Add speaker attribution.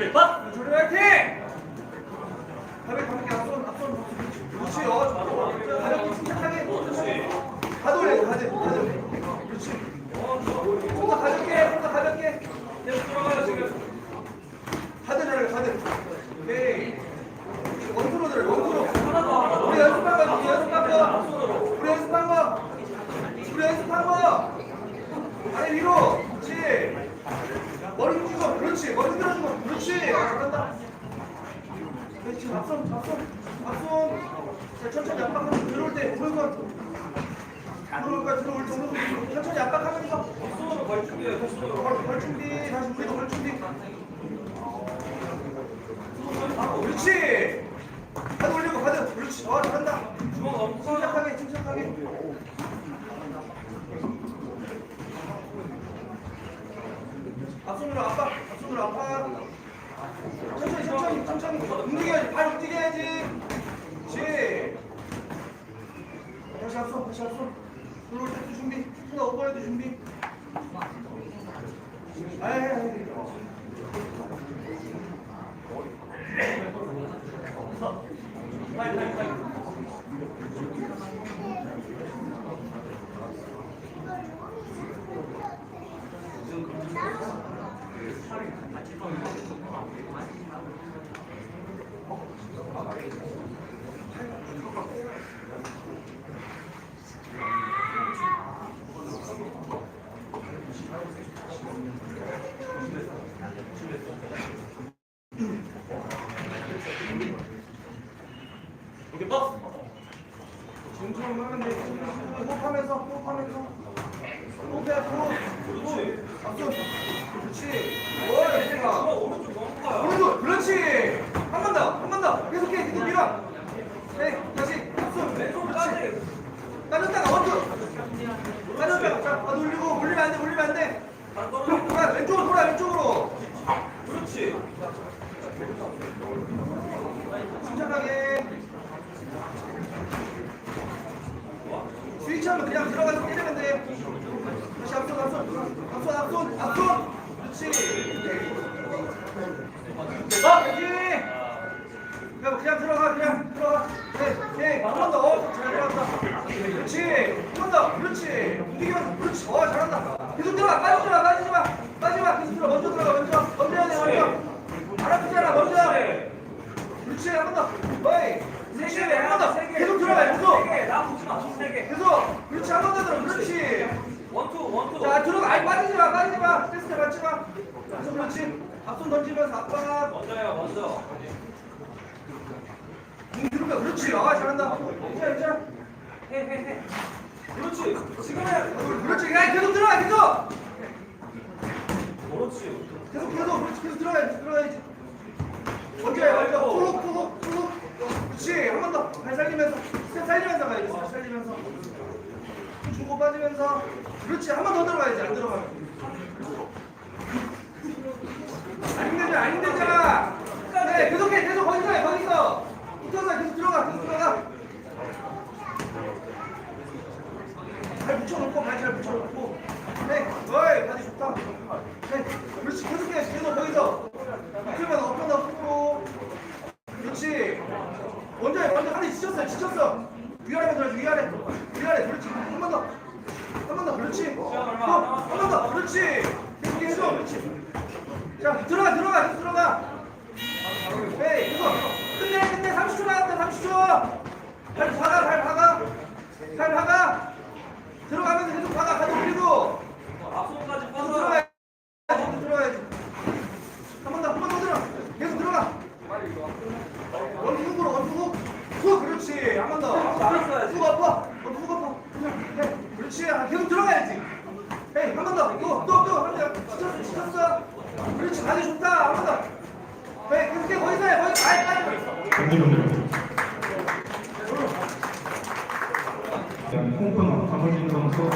Speaker 1: 오케이, 빡!
Speaker 2: 조리 화이팅! 가볍게 가볍게 앞선 앞선 그렇지 어 좋아. 가볍게 침착하게 그렇지 가돌려 가들 가들 그렇지 좀더 가볍게 좀더 가볍게
Speaker 1: 계속 들어가요, 지금.
Speaker 2: 가들 들어 가들 오케이 원투로 들어 원투로
Speaker 1: 하나 더, 하나 더.
Speaker 2: 우리 연습한 거 우리 연습한 거
Speaker 1: 앞손으로.
Speaker 2: 우리 연습한 거 우리 연습한 거 아니 위로 그렇지 머리 흔들고 그렇지. 머리 흔들어주고. 그렇지. 아, 잘한다. 그렇지. 앞손 앞손 앞손 자, 천천히 압박하면서 들어올 때 오른손 들어올 거야 들어올 때 오른손 천천히 압박하면서
Speaker 1: 손으로 걸 준비해요, 손으로.
Speaker 2: 걸, 걸 준비. 다시 우리도 걸 준비. 그렇지. 가드 올리고 가드. 그렇지. 어 잘한다.
Speaker 1: 주먹 커요.
Speaker 2: 침착하게 침착하게 앞 손으로 압박 앞손으로 압박 천천히 천천히 천천히. 움직여야지 발 움직여야지. 그렇지 다시 앞손 다시 앞손 들어올 때도 준비. 손 오버해도 준비. 아이
Speaker 1: 오케이, 빡!
Speaker 2: 중처럼 하면 돼. 호흡하면서, 호흡하면서. 호흡해, 호흡.
Speaker 1: 그렇지.
Speaker 2: 앞손. 그렇지. 오.
Speaker 1: 오른쪽 커요.
Speaker 2: 오른손. 그렇지. 한 번 더, 한 번 더. 계속해, 계속 밀어. 네, 다시. 앞손.
Speaker 1: 왼손
Speaker 2: 그렇지.
Speaker 1: 빠지.
Speaker 2: 빠졌다가 원투. 빠졌다가. 자, 아, 올리고, 올리면 안 돼, 올리면 안 돼.
Speaker 1: 발 떨어져.
Speaker 2: 돌아, 왼쪽으로 돌아, 왼쪽으로.
Speaker 1: 그렇지.
Speaker 2: 침착하게. 스위치하면 그냥 들어가서 때리면 돼. 다시 앞손, 앞손, 앞손, 앞손, 앞손. 그렇지.
Speaker 1: 빡!
Speaker 2: 여기. 그냥 그냥 들어가, 그냥 들어가. 네, 네, 한번 더. 어, 잘 들어갔다. 그렇지. 한번 더. 그렇지. 움직이면서, 그렇지. 어, 잘한다. 계속 들어가, 빠지지 마, 빠지지 마, 빠지지 마. 계속 들어. 먼저 들어가, 먼저. 먼저 해야 돼, 먼저. 안 아프잖아, 먼저. 그렇지, 한번 더. 어이. 그렇지, 한 번 더. 계속 들어가, 계속.
Speaker 1: 세 개, 나 보지 마, 세 개.
Speaker 2: 계속. 그렇지, 한 번 더 들어. 그렇지.
Speaker 1: 원투, 원투.
Speaker 2: 자, 들어가. 아이, 빠지지 마, 빠지지 마. 테스트 맞지 마. 계속 그렇지. 앞손 던지면서 압박.
Speaker 1: 먼저요, 먼저.
Speaker 2: 응, 들어가. 그렇지. 아, 잘한다. 괜찮아, 괜찮아.
Speaker 1: 해, 해, 해. 그렇지. 지금 해.
Speaker 2: 그렇지. 야, 계속 들어가, 계속.
Speaker 1: 그렇지.
Speaker 2: 계속, 계속. 그렇지, 계속 들어가야지, 들어가야지. 해, 먼저. 푸룩, 푸룩, 푸룩. 그렇지. 한 번 더. 발 살리면서. 스텝 살리면서 가야지. 스텝 살리면서. 또 주고 빠지면서. 그렇지. 한 번 더 들어가야지. 안 들어가면. 안 힘들잖아. 네, 계속해, 계속 거기서 해, 거기서. 붙어서 계속 들어가, 계속 들어가. 발 붙여놓고, 발잘 붙여놓고. 네, 어이, 바디 좋다. 네, 그렇지, 계속해, 계속 거기서. 그러면 엎어 넣고. 그렇지. 먼저 해, 먼저 하나 지쳤어, 지쳤어. 위아래 들어야지, 위아래. 위아래, 그렇지. 한 번 더. 한 번 더, 그렇지. 또, 한 번 더, 그렇지. 계속 해줘, 그렇지. 자, 들어가, 들어가, 계속 들어가. 네, 계속. 끝내, 끝내. 30초 30초. 발 박아, 발 박아. 발 박아. 들어가면서 계속 박아, 가도 올리고.
Speaker 1: 앞손까지
Speaker 2: 계속
Speaker 1: 뻗어요.
Speaker 2: 들어가야지. 들어가야지. 한 번 더, 한 번 더 들어. 계속 들어가. 원투으로 원투. 후, 그렇지. 한 번 더. 후 아파. 어, 후 아파. 그냥, 네, 그렇지. 아, 계속 들어가야지. 에이, 한 번 더. 또, 또, 또. 한 번 더. 그렇지. 다리 좋다. 한 번 더. 네, 계속해. 거기서 해. 거기서. 아이, 아이.
Speaker 3: 홍콩 박물진 선수.